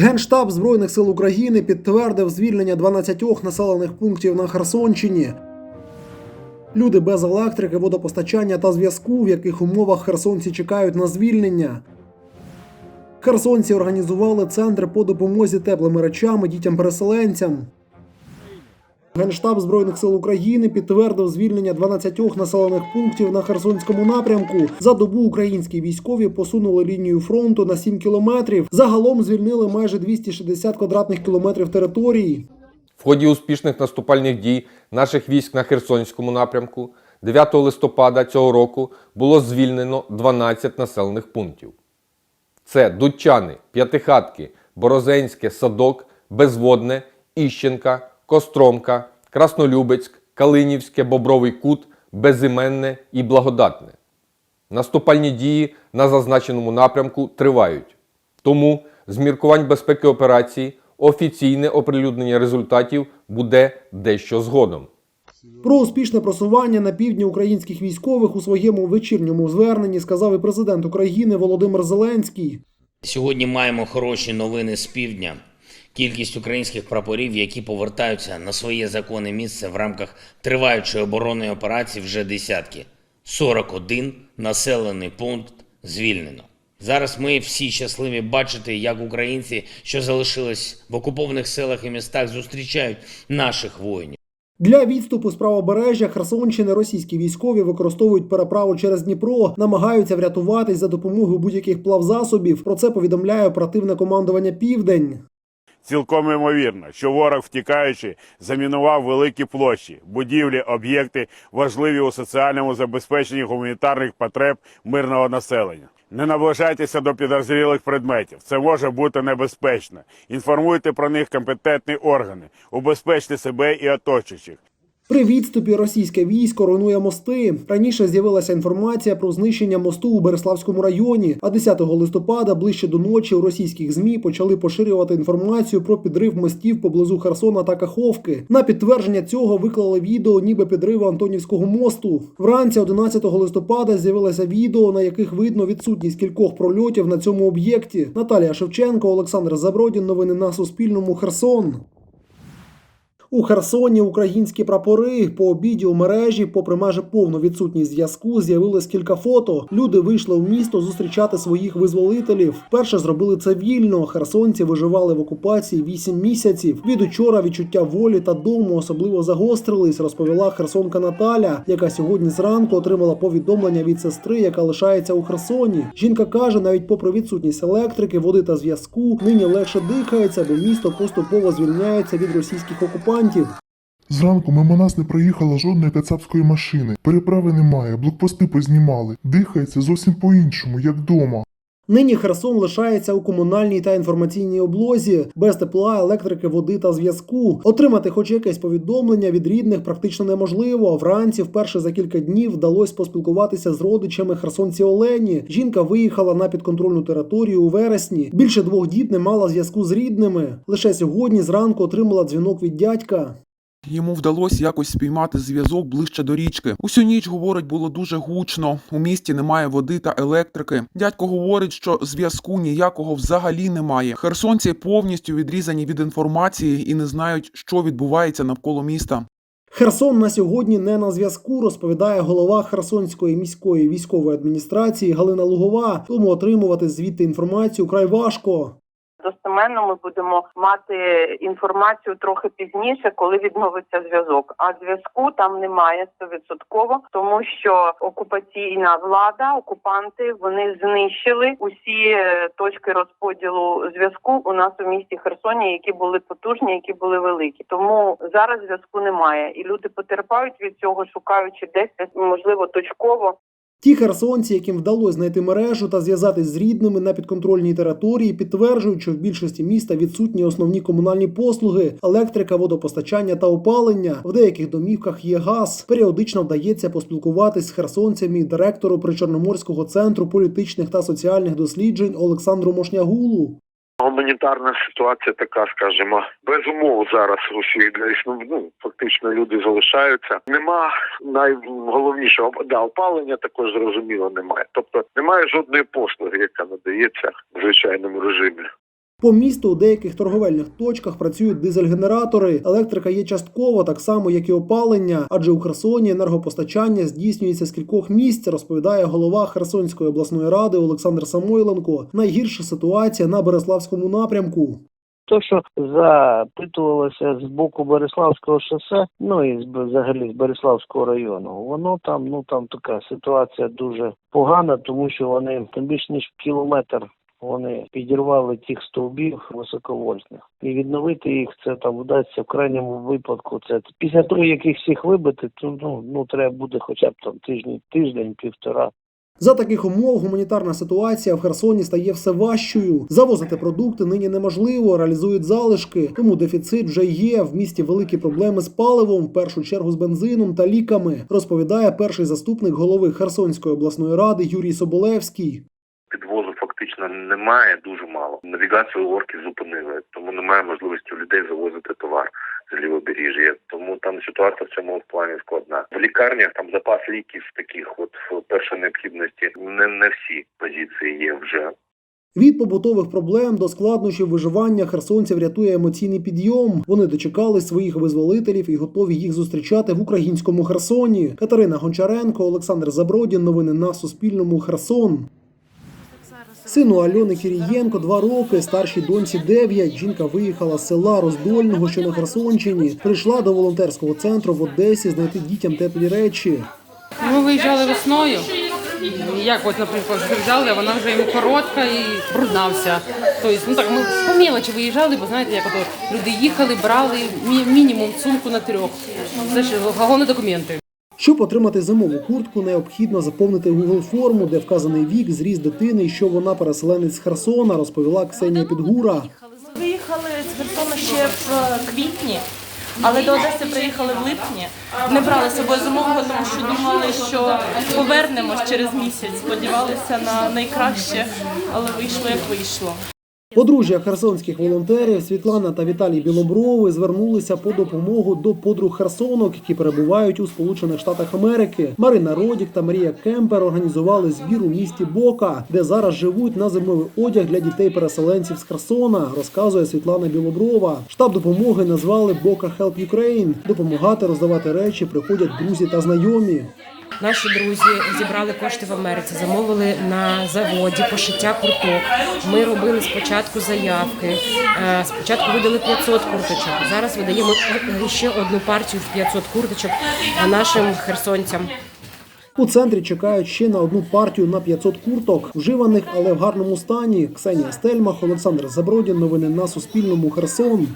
Генштаб Збройних сил України підтвердив звільнення 12 населених пунктів на Херсонщині. Люди без електрики, водопостачання та зв'язку, в яких умовах херсонці чекають на звільнення. Херсонці організували центри по допомозі теплими речами дітям-переселенцям. Генштаб Збройних сил України підтвердив звільнення 12 населених пунктів на Херсонському напрямку. За добу українські військові посунули лінію фронту на 7 кілометрів. Загалом звільнили майже 260 квадратних кілометрів території. В ході успішних наступальних дій наших військ на Херсонському напрямку 9 листопада цього року було звільнено 12 населених пунктів. Це Дудчани, П'ятихатки, Борозенське, Садок, Безводне, Іщенка, Костромка, Краснолюбецьк, Калинівське, Бобровий Кут, Безіменне і Благодатне. Наступальні дії на зазначеному напрямку тривають. Тому з міркувань безпеки операції офіційне оприлюднення результатів буде дещо згодом. Про успішне просування на півдні українських військових у своєму вечірньому зверненні сказав і президент України Володимир Зеленський. Сьогодні маємо хороші новини з півдня. Кількість українських прапорів, які повертаються на своє законне місце в рамках триваючої оборонної операції, вже десятки. 41 населений пункт звільнено. Зараз ми всі щасливі бачити, як українці, що залишились в окупованих селах і містах, зустрічають наших воїнів. Для відступу з правобережжя Херсонщини російські військові використовують переправу через Дніпро, намагаються врятуватись за допомогою будь-яких плавзасобів. Про це повідомляє оперативне командування Південь. Цілком ймовірно, що ворог, втікаючи, замінував великі площі, будівлі, об'єкти, важливі у соціальному забезпеченні гуманітарних потреб мирного населення. Не наближайтеся до підозрілих предметів. Це може бути небезпечно. Інформуйте про них компетентні органи, убезпечте себе і оточуючих. При відступі російське військо руйнує мости. Раніше з'явилася інформація про знищення мосту у Береславському районі. А 10 листопада, ближче до ночі, у російських змі почали поширювати інформацію про підрив мостів поблизу Херсона та Каховки. На підтвердження цього виклали відео, ніби підриву Антонівського мосту. Вранці 11 листопада з'явилося відео, на яких видно відсутність кількох прольотів на цьому об'єкті. Наталія Шевченко, Олександр Забродін. Новини на Суспільному. Херсон. У Херсоні українські прапори по обіді у мережі, попри майже повну відсутність зв'язку, з'явилось кілька фото. Люди вийшли в місто зустрічати своїх визволителів. Перше зробили це вільно. Херсонці виживали в окупації 8 місяців. Від учора відчуття волі та дому особливо загострились, розповіла херсонка Наталя, яка сьогодні зранку отримала повідомлення від сестри, яка лишається у Херсоні. Жінка каже, навіть попри відсутність електрики, води та зв'язку, нині легше дихається, бо місто поступово звільняється від російських окупантів. Зранку мимо нас не проїхала жодної кацапської машини. Переправи немає, блокпости познімали. Дихається зовсім по-іншому, як вдома. Нині Херсон лишається у комунальній та інформаційній облозі без тепла, електрики, води та зв'язку. Отримати хоч якесь повідомлення від рідних практично неможливо. Вранці, вперше за кілька днів, вдалося поспілкуватися з родичами херсонці Олені. Жінка виїхала на підконтрольну територію у вересні. Більше двох діб не мала зв'язку з рідними. Лише сьогодні зранку отримала дзвінок від дядька. Йому вдалося якось спіймати зв'язок ближче до річки. Усю ніч, говорить, було дуже гучно. У місті немає води та електрики. Дядько говорить, що зв'язку ніякого взагалі немає. Херсонці повністю відрізані від інформації і не знають, що відбувається навколо міста. Херсон на сьогодні не на зв'язку, розповідає голова Херсонської міської військової адміністрації Галина Лугова. Тому отримувати звідти інформацію край важко. Достеменно ми будемо мати інформацію трохи пізніше, коли відновиться зв'язок. А зв'язку там немає стовідсотково, тому що окупаційна влада, окупанти, вони знищили усі е, точки розподілу зв'язку у нас у місті Херсоні, які були потужні, які були великі. Тому зараз зв'язку немає, і люди потерпають від цього, шукаючи десь можливо точково Ті херсонці, яким вдалося знайти мережу та зв'язатись з рідними на підконтрольній території, підтверджують, що в більшості міста відсутні основні комунальні послуги, електрика, водопостачання та опалення. В деяких домівках є газ. Періодично вдається поспілкуватись з херсонцями директору Причорноморського центру політичних та соціальних досліджень Олександру Мошнягулу. Гуманітарна ситуація така, скажімо, без умов зараз у всіх ну, ну, фактично люди залишаються. Нема найголовнішого да, опалення також зрозуміло немає. Тобто немає жодної послуги, яка надається в звичайному режимі. По місту у деяких торговельних точках працюють дизель-генератори. Електрика є частково, так само як і опалення, адже у Херсоні енергопостачання здійснюється з кількох місць, розповідає голова Херсонської обласної ради Олександр Самойленко. Найгірша ситуація на Береславському напрямку. То, що запитувалося з боку Береславського шосе, ну і взагалі з Береславського району, воно там, ну там така ситуація дуже погана, тому що вони більш ніж кілометр вони підірвали тих стовбів високовольтних. І відновити їх це там вдасться в крайньому випадку. Це після того, як їх всіх вибити, то ну, ну треба буде хоча б там тиждень, тиждень, півтора. За таких умов гуманітарна ситуація в Херсоні стає все важчою. Завозити продукти нині неможливо, реалізують залишки, тому дефіцит вже є. В місті великі проблеми з паливом, в першу чергу з бензином та ліками, розповідає перший заступник голови Херсонської обласної ради Юрій Соболевський. Підвозу фактично немає дуже мало. Навігацію орки зупинили, тому немає можливості у людей завозити товар з лівобережжя. Тому там ситуація в цьому плані складна. В лікарнях там запас ліків таких, от першої необхідності, не, не всі позиції є вже. Від побутових проблем до складнощів виживання херсонців рятує емоційний підйом. Вони дочекали своїх визволителів і готові їх зустрічати в українському Херсоні. Катерина Гончаренко, Олександр Забродін. Новини на Суспільному. Херсон. Сину Альони Кірієнко два роки, старшій доньці 9. Жінка виїхала з села Роздольного, що на Херсонщині. Прийшла до волонтерського центру в Одесі знайти дітям теплі речі. Ми виїжджали весною. Як от, наприклад, взяли, вона вже йому коротка і брудна вся. Тобто, ну так, ми по мелочі виїжджали, бо знаєте, як ото люди їхали, брали мі- мінімум сумку на трьох. Це ж головні документи. Щоб отримати зимову куртку, необхідно заповнити Google форму, де вказаний вік, зріст дитини і що вона переселенець з Херсона, розповіла Ксенія Підгура. Виїхали з Херсона ще в квітні, але до Одеси приїхали в липні. Не брали з собою зимового, тому що думали, що повернемось через місяць. Сподівалися на найкраще, але вийшло як вийшло. Подружжя херсонських волонтерів Світлана та Віталій Білоброви звернулися по допомогу до подруг херсонок, які перебувають у Сполучених Штатах Америки. Марина Родік та Марія Кемпер організували збір у місті Бока, де зараз живуть на зимовий одяг для дітей-переселенців з Херсона, розказує Світлана Білоброва. Штаб допомоги назвали Бока Help Ukraine. Допомагати роздавати речі приходять друзі та знайомі. Наші друзі зібрали кошти в Америці, замовили на заводі пошиття курток. Ми робили спочатку заявки. Е, Спочатку видали 500 курточок. Зараз видаємо ще одну партію в 500 курточок нашим херсонцям. У центрі чекають ще на одну партію на 500 курток, вживаних, але в гарному стані. Ксенія Стельмах, Олександр Забродін. Новини на Суспільному. Херсон.